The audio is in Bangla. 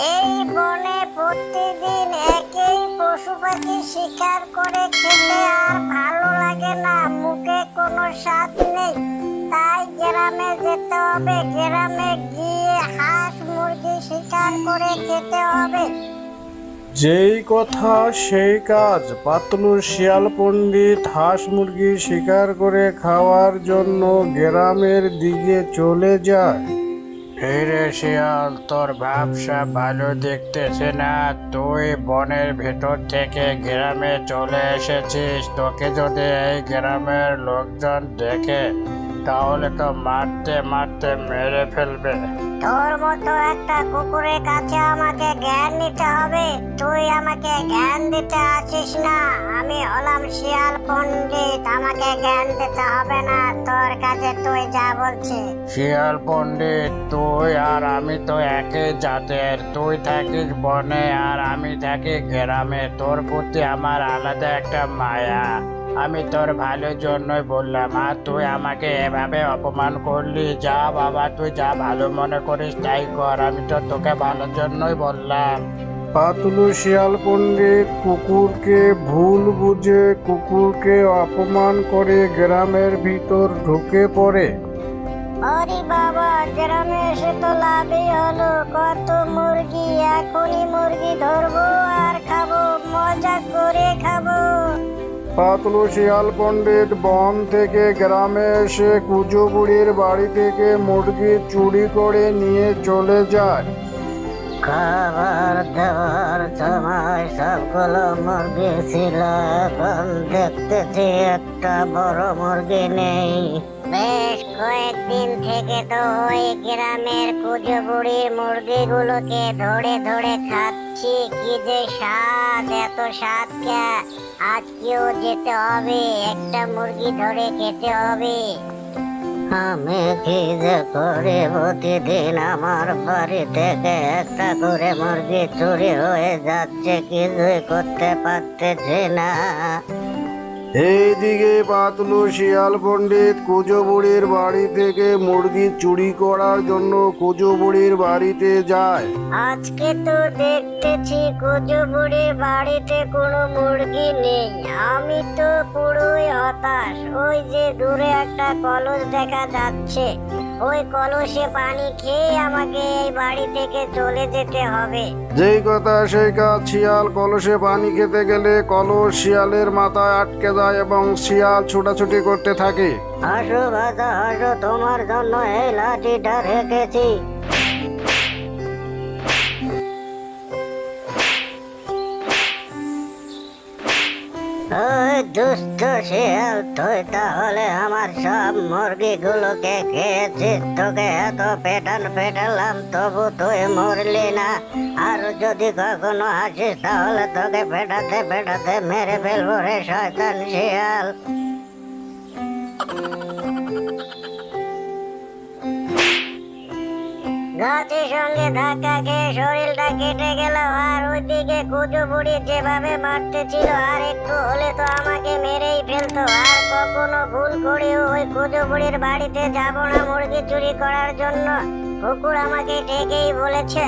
এই বনে প্রতিদিন একই পশু পাখি শিকার করে খেতে আর ভালো লাগে না। মুখে কোনো স্বাদ নেই। তাই গ্রামে যেতে হবে। গ্রামে গিয়ে হাঁস মুরগি শিকার করে খেতে হবে। যেই কথা, সেই কাজ। পাতলু শিয়াল পণ্ডিত হাঁস মুরগি শিকার করে খাওয়ার জন্য গ্রামের দিকে চলে যায়। ফিরে শিয়াল, তোর ব্যবসা ভালো দেখতেছে না। তুই বনের ভেতর থেকে গ্রামে চলে এসেছিস। তোকে যদি এই গ্রামের লোকজন দেখে, তাহলে তো মারতে মারতে মেরে ফেলবে। তোর মতো একটা কুকুরের কাছে আমাকে জ্ঞান নিতে হবে। তুই আমাকে জ্ঞান দিতে আসিস না। আমি হলাম শিয়াল পণ্ডিত। আমাকে জ্ঞান দিতে হবে না। তুই যা শিয়াল পণ্ডিত, তুই আর আমি তো একই জাতের, তুই থাকিস বনে আর আমি থাকি গ্রামে। তোর প্রতি আমার আলাদা একটা মায়া। আমি তোর ভালোর জন্যই বললাম, আর তুই আমাকে এভাবে অপমান করলি। যা বাবা, তুই যা ভালো মনে করিস তাই কর, আমি তো তোকে ভালোর জন্যই বললাম। পাতলু শিয়াল পণ্ডিত কুকুরকে ভুল বুঝে কুকুরকে অপমান করে গ্রামের ভিতর ঢুকে পড়ে। আরে বাবা গ্রামে এসে তো লাভই হলো। কত মুরগি এখনই মুরগি ধরবো আর খাব মজা করে খাব। পাতলু শিয়াল পণ্ডিত বন থেকে গ্রামে এসে কুজো বুড়ির বাড়ি থেকে মুরগি চুরি করে নিয়ে চলে যায়। খাবার দেওয়ার সময় সবগুলো মুরগি ছিল। এখন দেখতেছি একটা বড় মুরগি নেই। বেশ কয়েকদিন থেকে তো ওই গ্রামের কুজো বুড়ির মুরগিগুলোকে ধরে ধরে খাচ্ছি। কি যে স্বাদ, এত স্বাদ আজকেও যেতে হবে, একটা মুরগি ধরে খেতে হবে। আমি কি যে করি প্রতিদিন আমার বাড়ি থেকে একটা করে মুরগি চুরি হয়ে যাচ্ছে কিছুই করতে পারতেছি না। এইদিকে পাতলু শিয়াল পণ্ডিত কুজো বুড়ির বাড়ি থেকে মুরগি চুরি করার জন্য কুজো বুড়ির বাড়িতে যায়। আজকে তো দেখতেছি কুজো বুড়ির বাড়িতে কোনো মুরগি নেই। আমি তো হতাশ ওই যে দূরে একটা কলস দেখা যাচ্ছে। ওই কলসে পানি খেয়ে আমাকে এই বাড়ি থেকে চলে যেতে হবে। যেই কথা সেই কাজ শিয়াল কলসে পানি খেতে গেলে কলস শিয়ালের মাথায় আটকে যায় এবং শিয়াল ছোটাছুটি করতে থাকে। হাসো বাজা হাসো তোমার জন্য এই লাঠিটা রেখেছি। দুষ্ট শিয়াল, তুই তাহলে আমার সব মুরগিগুলোকে খেয়েছিস তোকে এত পেটান পেটালাম, তবু তুই মরলি না। আর যদি কখনো আসিস, তাহলে তোকে পেটাতে পেটাতে মেরে ফেলব রে শয়তান শিয়াল। গাছের সঙ্গে ধাক্কা খেয়ে শরীরটা কেটে গেল আর ওইদিকে কুচু বুড়ি যেভাবে মারতেছিল আর একটু হলে তো আমাকে মেরেই ফেলতো। আর কখনো ভুল করেও ওই কুচু বুড়ির বাড়িতে যাব না মুরগি চুরি করার জন্য। কুকুর আমাকে ডেকেই বলেছে